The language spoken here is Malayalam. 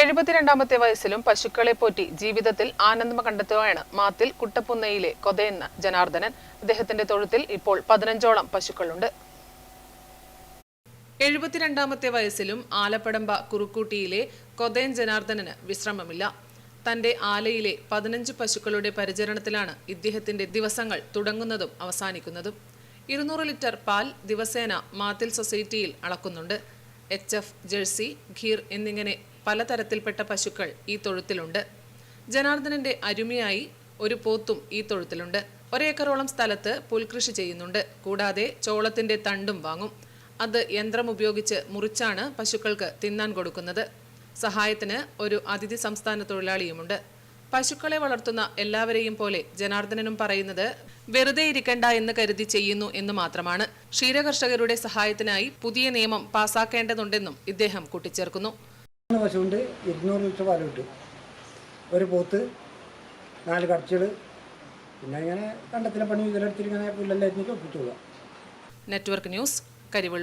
എഴുപത്തിരണ്ടാമത്തെ വയസ്സിലും പശുക്കളെ പോറ്റി ജീവിതത്തിൽ ആനന്ദം കണ്ടെത്തുകയാണ്. മാത്തിൽ കുട്ടപ്പുന്നയിലെ കൊതയെന്ന ജനാർദ്ദനൻ അദ്ദേഹത്തിന്റെ തൊഴുത്തിൽ ഇപ്പോൾ പതിനഞ്ചോളം പശുക്കളുണ്ട്. എഴുപത്തിരണ്ടാമത്തെ വയസ്സിലും ആലപ്പടമ്പ കുറുക്കൂട്ടിയിലെ കൊതയൻ ജനാർദ്ദനന് വിശ്രമമില്ല. തന്റെ ആലയിലെ പതിനഞ്ച് പശുക്കളുടെ പരിചരണത്തിലാണ് ഇദ്ദേഹത്തിന്റെ ദിവസങ്ങൾ തുടങ്ങുന്നതും അവസാനിക്കുന്നതും. ഇരുന്നൂറ് ലിറ്റർ പാൽ ദിവസേന മാത്തിൽ സൊസൈറ്റിയിൽ അളക്കുന്നുണ്ട്. എച്ച് എഫ് ജേഴ്സി ഖീർ എന്നിങ്ങനെ പലതരത്തിൽപ്പെട്ട പശുക്കൾ ഈ തൊഴുത്തിലുണ്ട്. ജനാർദ്ദനന്റെ അരുമയായി ഒരു പോത്തും ഈ തൊഴുത്തിലുണ്ട്. ഒരേക്കറോളം സ്ഥലത്ത് പുൽകൃഷി ചെയ്യുന്നുണ്ട്. കൂടാതെ ചോളത്തിന്റെ തണ്ടും വാങ്ങും. അത് യന്ത്രം ഉപയോഗിച്ച് മുറിച്ചാണ് പശുക്കൾക്ക് തിന്നാൻ കൊടുക്കുന്നത്. സഹായത്തിന് ഒരു അതിഥി സംസ്ഥാന തൊഴിലാളിയുമുണ്ട്. പശുക്കളെ വളർത്തുന്ന എല്ലാവരെയും പോലെ ജനാർദ്ദനനും പറയുന്നത് വെറുതെ ഇരിക്കണ്ട എന്ന് കരുതി ചെയ്യുന്നു എന്ന് മാത്രമാണ്. ക്ഷീരകർഷകരുടെ സഹായത്തിനായി പുതിയ നിയമം പാസാക്കേണ്ടതുണ്ടെന്നും ഇദ്ദേഹം കൂട്ടിച്ചേർക്കുന്നു. പശുണ്ട് ഇരുന്നൂറ് ലിറ്റർ പാൽ കിട്ടും. ഒരു പോത്ത് നാല് കടച്ചുകൾ പിന്നെ ഇങ്ങനെ കണ്ടത്തിലെ പണി ഇതിലെടുത്തിട്ട് ഇങ്ങനെ പുല്ലെല്ലാം എത്തിയിട്ട് ഒപ്പിച്ചു പോകാം നെറ്റ്വർക്ക് ന്യൂസ് കരിവള്ളൂർ.